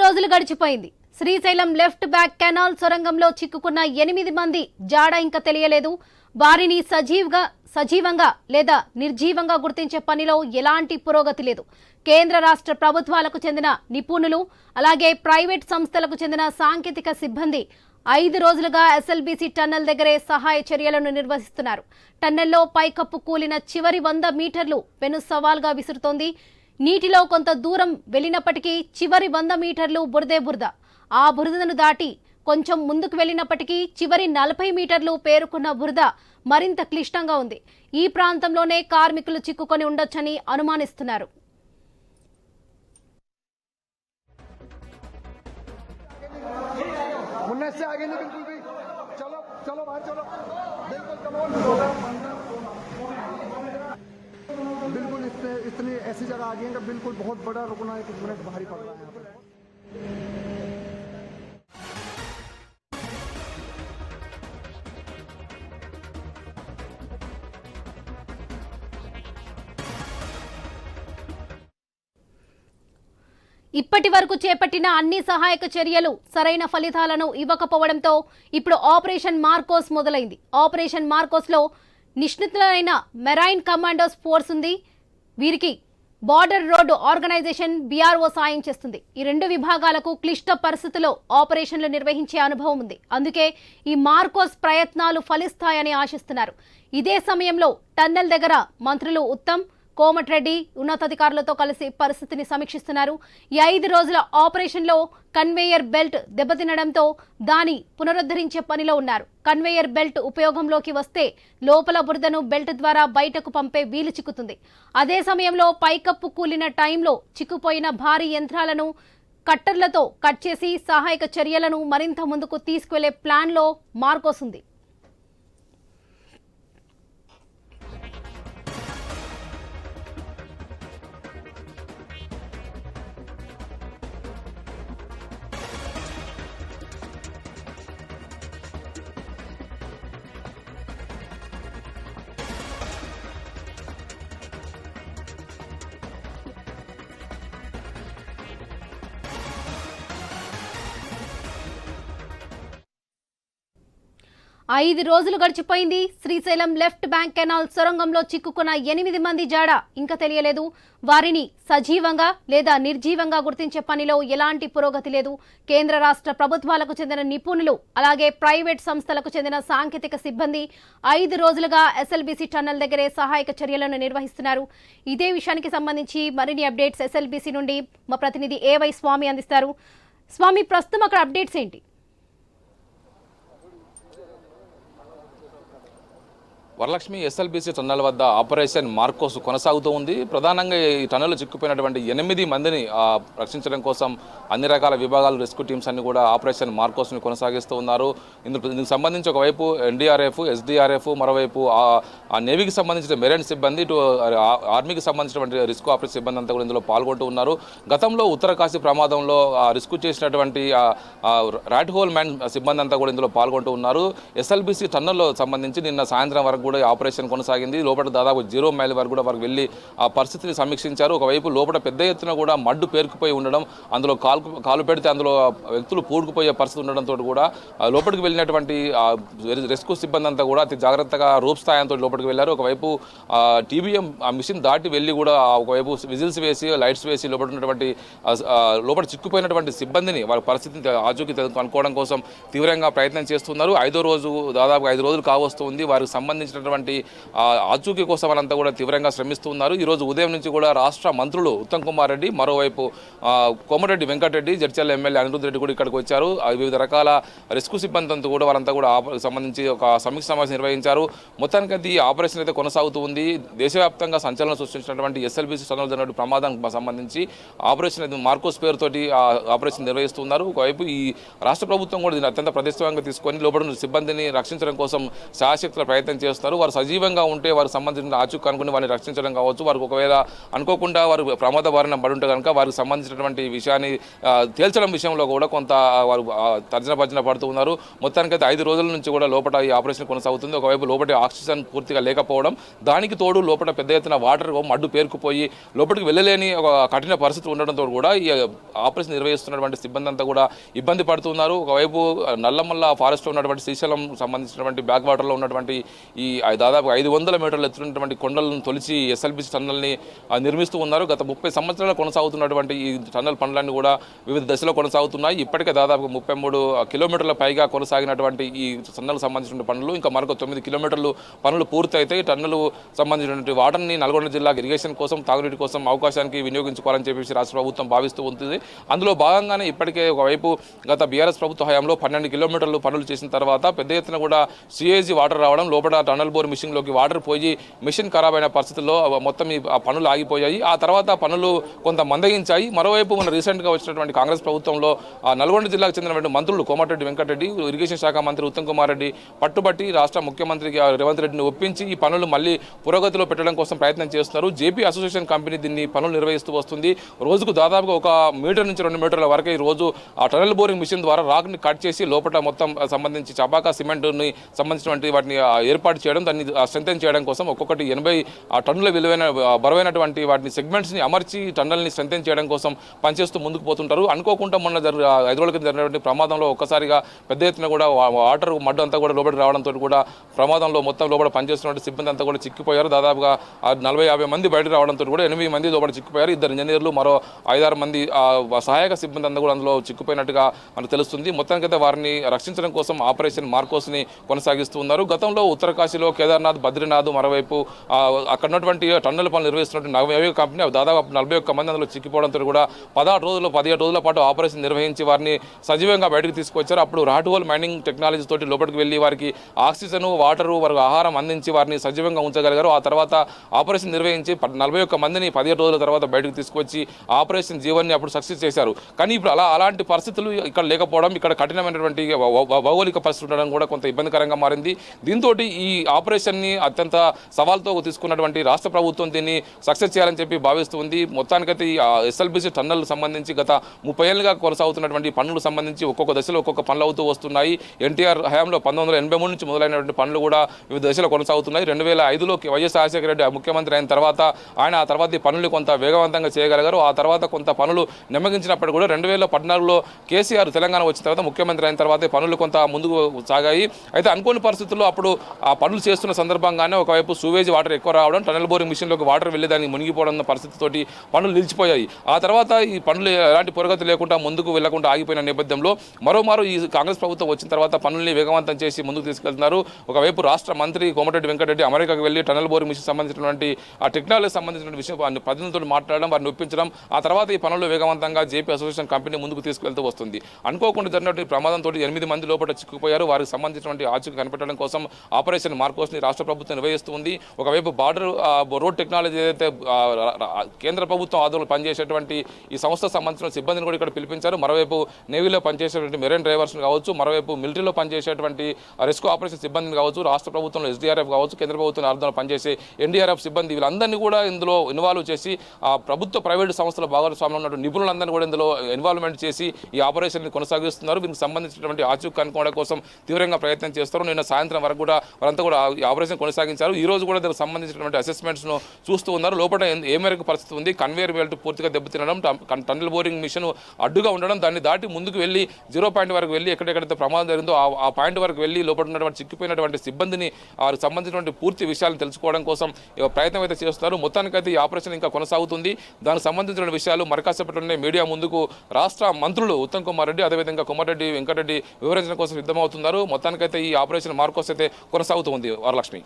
రోజులు గడిచిపోయింది. Srisailam left bank canal సొరంగంలో చిక్కుకున్న ఎనిమిది మంది జాడ ఇంకా తెలియలేదు. వారిని సజీవ్గా సజీవంగా లేదా నిర్జీవంగా గుర్తించే పనిలో ఎలాంటి పురోగతి లేదు. కేంద్ర రాష్ట్ర ప్రభుత్వాలకు చెందిన నిపుణులు అలాగే ప్రైవేట్ సంస్థలకు చెందిన సాంకేతిక సిబ్బంది ఐదు రోజులుగా ఎస్ఎల్బీసీ టన్నెల్ దగ్గరే సహాయ చర్యలను నిర్వహిస్తున్నారు. టన్నెల్లో పైకప్పు కూలిన చివరి వంద మీటర్లు పెను సవాల్గా విసురుతోంది. నీటిలో కొంత దూరం వెళ్ళినప్పటికీ చివరి వంద మీటర్లు బురదే బురద ఆ బురదను దాటి కొంచెం ముందుకు వెళ్ళినప్పటికీ చివరి నలభై మీటర్లు పేరుకున్న బురద మరింత క్లిష్టంగా ఉంది ఈ ప్రాంతంలోనే కార్మికులు చిక్కుకొని ఉండొచ్చని అనుమానిస్తున్నారు मुन्ने से आगे नहीं बिल्कुल भी चलो चलो बाहर चलो बिल्कुल चलो इतनी ऐसी जगह आ गई है कि बिल्कुल बहुत बड़ा रुकना है कुछ मिनट भारी पड़ रहा है यहाँ पर ఇప్పటి వరకు చేపట్టిన అన్ని సహాయక చర్యలు సరైన ఫలితాలను ఇవ్వకపోవడంతో ఇప్పుడు ఆపరేషన్ మార్కోస్ మొదలైంది ఆపరేషన్ మార్కోస్లో నిష్ణితులైన మెరైన్ కమాండోస్ ఫోర్స్ ఉంది వీరికి బార్డర్ రోడ్డు ఆర్గనైజేషన్ బీఆర్ఓ సాయం చేస్తుంది. ఈ రెండు విభాగాలకు క్లిష్ట పరిస్థితుల్లో ఆపరేషన్లు నిర్వహించే అనుభవం ఉంది. అందుకే ఈ మార్కోస్ ప్రయత్నాలు ఫలిస్తాయని ఆశిస్తున్నారు. ఇదే సమయంలో టన్నెల్ దగ్గర మంత్రులు ఉత్తమ్ కోమటిరెడ్డి ఉన్నతాధికారులతో కలిసి పరిస్థితిని సమీక్షిస్తున్నారు. ఈ ఐదు రోజుల ఆపరేషన్లో కన్వేయర్ బెల్ట్ దెబ్బతినడంతో దాని పునరుద్ధరించే పనిలో ఉన్నారు. కన్వేయర్ బెల్ట్ ఉపయోగంలోకి వస్తే లోపల బురదను బెల్ట్ ద్వారా బయటకు పంపే వీలు చిక్కుతుంది. అదే సమయంలో పైకప్పు కూలిన టైంలో చిక్కుపోయిన భారీ యంత్రాలను కట్టర్లతో కట్ చేసి సహాయక చర్యలను మరింత ముందుకు తీసుకువెళ్ళే ప్లాన్లో మార్కొస్తుంది ఐదు రోజులు గడిచిపోయింది. శ్రీశైలం లెఫ్ట్ బ్యాంక్ కెనాల్ సొరంగంలో చిక్కుకున్న ఎనిమిది మంది జాడ. ఇంకా తెలియలేదు. వారిని సజీవంగా లేదా నిర్జీవంగా గుర్తించే పనిలో ఎలాంటి పురోగతి లేదు. కేంద్ర రాష్ట్ర ప్రభుత్వాలకు చెందిన నిపుణులు అలాగే ప్రైవేట్ సంస్థలకు చెందిన సాంకేతిక సిబ్బంది ఐదు రోజులుగా ఎస్ఎల్బీసీ టన్నెల్ దగ్గరే సహాయక చర్యలను నిర్వహిస్తున్నారు. ఇదే విషయానికి సంబంధించి మరిన్ని అప్డేట్స్ ఎస్ఎల్బీసీ నుండి మా ప్రతినిధి ఏవై స్వామి అందిస్తారు. స్వామి ప్రస్తుతం అక్కడ అప్డేట్స్ ఏంటి? వరలక్ష్మి ఎస్ఎల్బీసీ టన్నెల్ వద్ద ఆపరేషన్ మార్కోస్ కొనసాగుతూ ఉంది. ప్రధానంగా ఈ టన్నెల్ చిక్కుపోయినటువంటి ఎనిమిది మందిని రక్షించడం కోసం అన్ని రకాల విభాగాలు రెస్క్యూ టీమ్స్ అన్ని కూడా ఆపరేషన్ మార్కోస్ని కొనసాగిస్తూ ఉన్నారు. ఇందుకు దీనికి సంబంధించి ఒకవైపు ఎన్డీఆర్ఎఫ్ ఎస్డీఆర్ఎఫ్ మరోవైపు ఆ- నేవీకి సంబంధించిన మెరైన్ సిబ్బంది ఇటు ఆర్మీకి సంబంధించినటువంటి రిస్క్ ఆపరేషన్ సిబ్బంది అంతా కూడా ఇందులో పాల్గొంటూ ఉన్నారు. గతంలో ఉత్తరకాశీ ప్రమాదంలో ఆ రిస్క్ చేసినటువంటి రాట్ హోల్ మ్యాన్ సిబ్బంది అంతా కూడా ఇందులో పాల్గొంటూ ఉన్నారు. ఎస్ఎల్బీసీ టన్నెల్లో సంబంధించి నిన్న సాయంత్రం వరకు కూడా ఆపరేషన్ కొనసాగింది. లోపల దాదాపు జీరో మైల్ వరకు కూడా వారికి వెళ్ళి ఆ పరిస్థితిని సమీక్షించారు. ఒకవైపు లోపల పెద్ద ఎత్తున కూడా మడ్డు పేరుకుపోయి ఉండడం అందులో కాలు కాలు పెడితే అందులో వ్యక్తులు పూడుకుపోయే పరిస్థితి ఉండడంతో కూడా లోపలికి వెళ్ళినటువంటి రెస్క్యూ సిబ్బంది అంతా కూడా అతి జాగ్రత్తగా రూప్ స్థాయంతో లోపలికి వెళ్ళారు. ఒకవైపు టీబీఎం ఆ మిషన్ దాటి వెళ్ళి కూడా ఒకవైపు విజిల్స్ వేసి లైట్స్ వేసి లోపల ఉన్నటువంటి లోపల చిక్కుపోయినటువంటి సిబ్బందిని వాళ్ళ పరిస్థితిని ఆచూకి ఆచూకీ కనుక్కోవడం కోసం తీవ్రంగా ప్రయత్నం చేస్తున్నారు. ఐదో రోజు దాదాపు ఐదు రోజులు కావస్తుంది వారికి సంబంధించినటువంటి ఆచూకీ కోసం వాళ్ళంతా కూడా తీవ్రంగా శ్రమిస్తున్నారు ఈ రోజు ఉదయం నుంచి కూడా రాష్ట్ర మంత్రులు ఉత్తమ్ కుమార్ రెడ్డి మరోవైపు కోమరెడ్డి కోమటిరెడ్డి వెంకటరెడ్డి జడ్చల్ ఎమ్మెల్యే అనిరుద్ధ్ రెడ్డి కూడా ఇక్కడికి వచ్చారు. వివిధ రకాల రెస్క్యూ సిబ్బంది అంతా కూడా వాళ్ళంతా కూడా ఆప- సంబంధించి ఒక సమీక్ష సమావేశం నిర్వహించారు. మొత్తానికి అది ఈ ఆపరేషన్ అయితే కొనసాగుతూ ఉంది. దేశవ్యాప్తంగా సంచలనం సృష్టించినటువంటి ఎస్ఎల్బీసీ టన్నల్ జరిగినటువంటి ప్రమాదానికి సంబంధించి ఆపరేషన్ అయితే మార్కోస్ పేరుతోటి ఆ ఆపరేషన్ నిర్వహిస్తున్నారు ఒకవైపు ఈ రాష్ట్ర ప్రభుత్వం కూడా దీన్ని అత్యంత ప్రతిష్టంగా తీసుకొని లోపల సిబ్బందిని రక్షించడం కోసం శాశక్తుల ప్రయత్నం చేస్తుంది చేస్తారు. వారు సజీవంగా ఉంటే వారికి సంబంధించిన ఆచూక్ అనుకుని వారిని రక్షించడం కావచ్చు. వారికి ఒకవేళ అనుకోకుండా వారు ప్రమాద బారిన పడి ఉంటే కనుక వారికి సంబంధించినటువంటి విషయాన్ని తేల్చడం విషయంలో కూడా కొంత వారు తర్జన భర్జన పడుతూ ఉన్నారు. మొత్తానికైతే ఐదు రోజుల నుంచి కూడా లోపల ఈ ఆపరేషన్ కొనసాగుతుంది. ఒకవైపు లోపల ఆక్సిజన్ పూర్తిగా లేకపోవడం దానికి తోడు లోపల పెద్ద ఎత్తున వాటర్ మడ్డు పేరుకుపోయి లోపలికి వెళ్ళలేని ఒక కఠిన పరిస్థితి ఉండడంతో కూడా ఈ ఆపరేషన్ నిర్వహిస్తున్నటువంటి సిబ్బంది అంతా కూడా ఇబ్బంది పడుతున్నారు ఒకవైపు నల్లమల్ల ఫారెస్ట్లో ఉన్నటువంటి శ్రీశైలం సంబంధించినటువంటి బ్యాక్ వాటర్లో ఉన్నటువంటి ఈ దాదాపు ఐదు వందల మీటర్లు ఎత్తున్నటువంటి కొండలను తొలిచి ఎస్ఎల్బిసి టన్నల్ని నిర్మిస్తూ ఉన్నారు. గత ముప్పై సంవత్సరాలు కొనసాగుతున్నటువంటి ఈ టన్నల్ పనులన్నీ కూడా వివిధ దశలో కొనసాగుతున్నాయి. ఇప్పటికే దాదాపు ముప్పై మూడు కిలోమీటర్ల పైగా కొనసాగినటువంటి ఈ టన్నల్ సంబంధించిన పనులు ఇంకా మరొక తొమ్మిది కిలోమీటర్లు పనులు పూర్తయితే ఈ టన్నులు సంబంధించినటువంటి వాటర్ని నల్గొండ జిల్లాకు ఇరిగేషన్ కోసం తాగునీటి కోసం అవకాశానికి వినియోగించుకోవాలని చెప్పేసి రాష్ట్ర ప్రభుత్వం భావిస్తూ ఉంటుంది. అందులో భాగంగానే ఇప్పటికే ఒకవైపు గత బీఆర్ఎస్ ప్రభుత్వ హయాంలో పన్నెండు కిలోమీటర్లు పనులు చేసిన తర్వాత పెద్ద ఎత్తున కూడా సిఏజీ వాటర్ రావడం లోపల టన్నల్ బోర్ మిషన్లోకి వాటర్ పోయి మిషన్ ఖరాబ్ అయిన పరిస్థితుల్లో మొత్తం ఈ పనులు ఆగిపోయాయి. ఆ తర్వాత పనులు కొంత మందగించాయి. మరోవైపు మన రీసెంట్గా వచ్చినటువంటి కాంగ్రెస్ ప్రభుత్వంలో నల్గొండ జిల్లాకు చెందినటువంటి మంత్రులు కోమటిరెడ్డి వెంకటరెడ్డి ఇరిగేషన్ శాఖ మంత్రి ఉత్తమ్ కుమార్ రెడ్డి పట్టుబట్టి రాష్ట్ర ముఖ్యమంత్రికి రేవంత్ రెడ్డిని ఒప్పించి ఈ పనులు మళ్ళీ పురోగతిలో పెట్టడం కోసం ప్రయత్నం చేస్తున్నారు. జేపీ అసోసియేషన్ కంపెనీ దీన్ని పనులు నిర్వహిస్తూ వస్తుంది. రోజుకు దాదాపుగా ఒక మీటర్ నుంచి రెండు మీటర్ల వరకు ఈ రోజు ఆ టనల్ బోరింగ్ మిషన్ ద్వారా రాక్ని కట్ చేసి లోపల మొత్తం సంబంధించి చబాకా సిమెంట్ని సంబంధించినటువంటి వాటిని ఏర్పాటు చేయడం దాన్ని స్ట్రెంథెన్ చేయడం కోసం ఒక్కొక్కటి ఎనభై ఆ టన్నుల విలువైన బరువైనటువంటి వాటిని సెగ్మెంట్స్ని అమర్చి టన్నల్ని స్ట్రెంథెన్ చేయడం కోసం పనిచేస్తూ ముందుకు పోతుంటారు. అనుకోకుండా మొన్న జరు హైదరాబాద్ ఐదు కింద జరిగినటువంటి ప్రమాదంలో ఒక్కసారిగా పెద్ద ఎత్తున కూడా వాటర్ మడ్ అంతా కూడా లోపలికి రావడంతో కూడా ప్రమాదంలో మొత్తం లోపల పనిచేస్తున్నటువంటి సిబ్బంది అంతా కూడా చిక్కిపోయారు. దాదాపుగా నలభై యాభై మంది బయట రావడంతో కూడా ఎనిమిది మంది లోపల చిక్కిపోయారు. ఇద్దరు ఇంజనీర్లు మరో ఐదారు మంది సహాయక సిబ్బంది అంతా కూడా అందులో చిక్కుపోయినట్టుగా మనకు తెలుస్తుంది. మొత్తానికైతే వారిని రక్షించడం కోసం ఆపరేషన్ మార్కోస్ని కొనసాగిస్తూ ఉన్నారు. గతంలో ఉత్తరకాశీలో కేదార్నాథ్ బద్రీనాథ్ మరోవైపు అక్కడ ఉన్నటువంటి టన్నుల పనులు నిర్వహిస్తున్నటువంటి నలభై కంపెనీ దాదాపు నలభై ఒక్క మంది అందులో చిక్కిపోవడంతో కూడా పదహారు రోజులు పదిహేడు రోజుల పాటు ఆపరేషన్ నిర్వహించి వారిని సజీవంగా బయటకు తీసుకొచ్చారు అప్పుడు రాటువల్ మైనింగ్ టెక్నాలజీ తోటి లోపలికి వెళ్ళి వారికి ఆక్సిజన్ వాటరు వారికి ఆహారం అందించి వారిని సజీవంగా ఉంచగలిగారు. ఆ తర్వాత ఆపరేషన్ నిర్వహించి నలభై ఒక్క మందిని పదిహేడు రోజుల తర్వాత బయటకు తీసుకొచ్చి ఆపరేషన్ జీవన్ని అప్పుడు సక్సెస్ చేశారు. కానీ ఇప్పుడు అలా అలాంటి పరిస్థితులు ఇక్కడ లేకపోవడం ఇక్కడ కఠినమైనటువంటి భౌగోళిక పరిస్థితులు ఉండడం కూడా కొంత ఇబ్బందికరంగా మారింది. దీంతో ఈ ఆపరేషన్ని అత్యంత సవాల్తో తీసుకున్నటువంటి రాష్ట్ర ప్రభుత్వం దీన్ని సక్సెస్ చేయాలని చెప్పి భావిస్తుంది మొత్తానికైతే ఈ ఎస్ఎల్బిసి టన్నల్ సంబంధించి గత ముప్పై ఏళ్ళుగా కొనసాగుతున్నటువంటి పనులకు సంబంధించి ఒక్కొక్క దశలో ఒక్కొక్క పనులు అవుతూ వస్తున్నాయి. ఎన్టీఆర్ హయాంలో పంతొమ్మిది వందల ఎనభై మూడు నుంచి మొదలైనటువంటి పనులు కూడా వివిధ దశలో కొనసాగుతున్నాయి. రెండు వేల ఐదులో వైఎస్ రాజశేఖర రెడ్డి ముఖ్యమంత్రి అయిన తర్వాత ఆయన ఆ తర్వాత ఈ పనులు కొంత వేగవంతంగా చేయగలిగారు. ఆ తర్వాత కొంత పనులు నిమ్మగించినప్పటికీ కూడా రెండు వేల పద్నాలుగులో కేసీఆర్ తెలంగాణ వచ్చిన తర్వాత ముఖ్యమంత్రి అయిన తర్వాత పనులు కొంత ముందుకు సాగాయి. అయితే అనుకోని పరిస్థితుల్లో అప్పుడు ఆ పనులు చేస్తున్న సందర్భంగానే ఒకవైపు సూవేజ్ వాటర్ ఎక్కువ రావడం టనల్ బోరింగ్ మిషన్లోకి వాటర్ వెళ్ళేదానికి మునిగిపోవడం పరిస్థితితోటి పనులు నిలిచిపోయాయి. ఆ తర్వాత ఈ పనులు ఎలాంటి పురోగతి లేకుండా ముందుకు వెళ్ళకుండా ఆగిపోయిన నేపథ్యంలో మరోమారు ఈ కాంగ్రెస్ ప్రభుత్వం వచ్చిన తర్వాత పనుల్ని వేగవంతం చేసి ముందుకు తీసుకెళ్తున్నారు. ఒకవైపు రాష్ట్ర మంత్రి కోమటిరెడ్డి వెంకటరెడ్డి అమెరికాకు వెళ్ళి టనల్ బోరింగ్ మిషన్ సంబంధించినటువంటి ఆ టెక్నాలజీ సంబంధించిన విషయం వారిని ప్రతినిధులతో మాట్లాడడం వారిని ఒప్పించడం ఆ తర్వాత ఈ పనులు వేగవంతంగా జేపీ అసోసియేషన్ కంపెనీ ముందుకు తీసుకెళ్తూ వస్తుంది. అనుకోకుండా జరిగినటువంటి ప్రమాదంతో ఎనిమిది మంది లోపల చిక్కుపోయారు వారికి సంబంధించినటువంటి ఆచూకీ కనిపెట్టడం కోసం ఆపరేషన్ మార్కోస్ని రాష్ట్ర ప్రభుత్వం నిర్వహిస్తుంది. ఒకవైపు బార్డర్ రోడ్ టెక్నాలజీ ఏదైతే కేంద్ర ప్రభుత్వం ఆధ్వర్యంలో పనిచేసేటువంటి ఈ సంస్థ సంబంధించిన సిబ్బందిని కూడా ఇక్కడ పిలిపించారు. మరోవైపు నేవీలో పనిచేసేటువంటి మెరైన్ డ్రైవర్స్ కావచ్చు మరోవైపు మిలిటరీలో పనిచేసేటువంటి రెస్క్యూ ఆపరేషన్ సిబ్బందిని కావచ్చు రాష్ట్ర ప్రభుత్వంలో ఎస్డీఆర్ఎఫ్ కావచ్చు కేంద్ర ప్రభుత్వం ఆధ్వర్యంలో పనిచేసే ఎన్డీఆర్ఎఫ్ సిబ్బంది వీళ్ళందరినీ కూడా ఇందులో ఇన్వాల్వ్ చేసి ఆ ప్రభుత్వ ప్రైవేటు సంస్థల భాగస్వామ్యంలో ఉన్నటువంటి నిపుణులందరినీ కూడా ఇందులో ఇన్వాల్వ్మెంట్ చేసి ఈ ఆపరేషన్ కొనసాగిస్తున్నారు. దీనికి సంబంధించినటువంటి ఆచూక్ కనుక్కోవడం కోసం తీవ్రంగా ప్రయత్నం చేస్తారు. నిన్న సాయంత్రం వరకు కూడా వారంతా కూడా ఆపరేషన్ కొనసాగించారు. ఈ రోజు కూడా దానికి సంబంధించినటువంటి అసెస్మెంట్స్ను చూస్తూ ఉన్నారు. లోపల ఏ- మేరకు పరిస్థితి ఉంది? కన్వేయర్ బెల్ట్ పూర్తిగా దెబ్బతినడం టన్- టన్నల్ బోరింగ్ మిషన్ అడ్డుగా ఉండడం దాన్ని దాటి ముందుకు వెళ్ళి జీరో పాయింట్ వరకు వెళ్ళి ఎక్కడెక్కడైతే ప్రమాదం జరిగిందో ఆ- పాయింట్ వరకు వెళ్ళి లోపల ఉన్నటువంటి చిక్కిపోయినటువంటి సిబ్బందిని వారికి సంబంధించినటువంటి పూర్తి విషయాలను తెలుసుకోవడం కోసం ప్రయత్నం అయితే చేస్తున్నారు. మొత్తానికైతే ఈ ఆపరేషన్ ఇంకా కొనసాగుతుంది. దానికి సంబంధించిన విషయాలు మరకాసేపట్లోనే మీడియా ముందుకు రాష్ట్ర మంత్రులు ఉత్తమ్ కుమార్ రెడ్డి అదేవిధంగా కుమారెడ్డి వెంకటరెడ్డి వివరించడం కోసం సిద్ధమవుతున్నారు. మొత్తానికైతే ఈ ఆపరేషన్ మార్కోస్ అయితే కొనసాగుతుంది వరలక్ష్మి